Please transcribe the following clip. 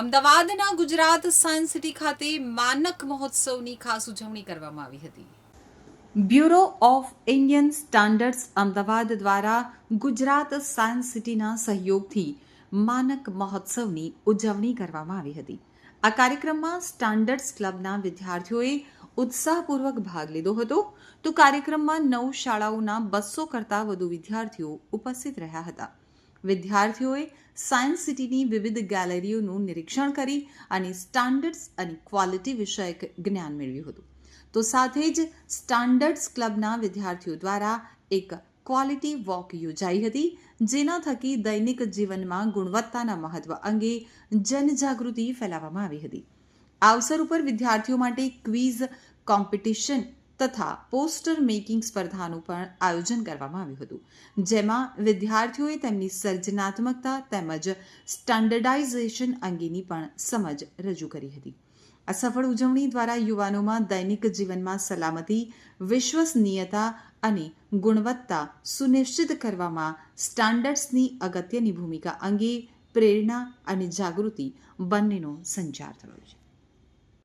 અમદાવાદના Gujarat science city ખાતે માનક મહોત્સવની ખાસ ઉજવણી કરવામાં આવી હતી. Bureau of Indian standards Ahmedabad દ્વારા ગુજરાત સાયન્સ સિટીના સહયોગથી માનક મહોત્સવની ઉજવણી કરવામાં આવી હતી. આ કાર્યક્રમમાં સ્ટાન્ડર્ડ્સ ક્લબના વિદ્યાર્થીઓએ ઉત્સાહપૂર્વક ભાગ લીધો હતો. તો કાર્યક્રમમાં નવ શાળાઓના બસો કરતાં વધુ વિદ્યાર્થીઓ ઉપસ્થિત રહ્યા હતા. વિદ્યાર્થીઓએ સાયન્સ સિટીની વિવિધ ગેલેરીઓનું નિરીક્ષણ કરી અને સ્ટાન્ડર્ડ્સ અને ક્વોલિટી વિષયક જ્ઞાન મેળવ્યું હતું. તો સાથે જ સ્ટાન્ડર્ડ્સ ક્લબના વિદ્યાર્થીઓ દ્વારા એક ક્વોલિટી વોક યોજાઈ હતી, જેના થકી દૈનિક જીવનમાં ગુણવત્તાના મહત્વ અંગે જનજાગૃતિ ફેલાવવામાં આવી હતી. આ અવસર ઉપર વિદ્યાર્થીઓ માટે ક્વિઝ કોમ્પિટિશન તથા પોસ્ટર મેકિંગ સ્પર્ધાનું પણ આયોજન કરવામાં આવ્યું હતું. જેમાં વિદ્યાર્થીઓએ તેમની સર્જનાત્મકતા તેમજ સ્ટાન્ડર્ડાઇઝેશન અંગેની પણ સમજ રજૂ કરી હતી. આ સફળ ઉજવણી દ્વારા યુવાનોમાં દૈનિક જીવનમાં સલામતી, વિશ્વસનીયતા અને ગુણવત્તા સુનિશ્ચિત કરવામાં સ્ટાન્ડર્ડ્સની અગત્યની ભૂમિકા અંગે પ્રેરણા અને જાગૃતિ બંનેનો સંચાર થયો છે.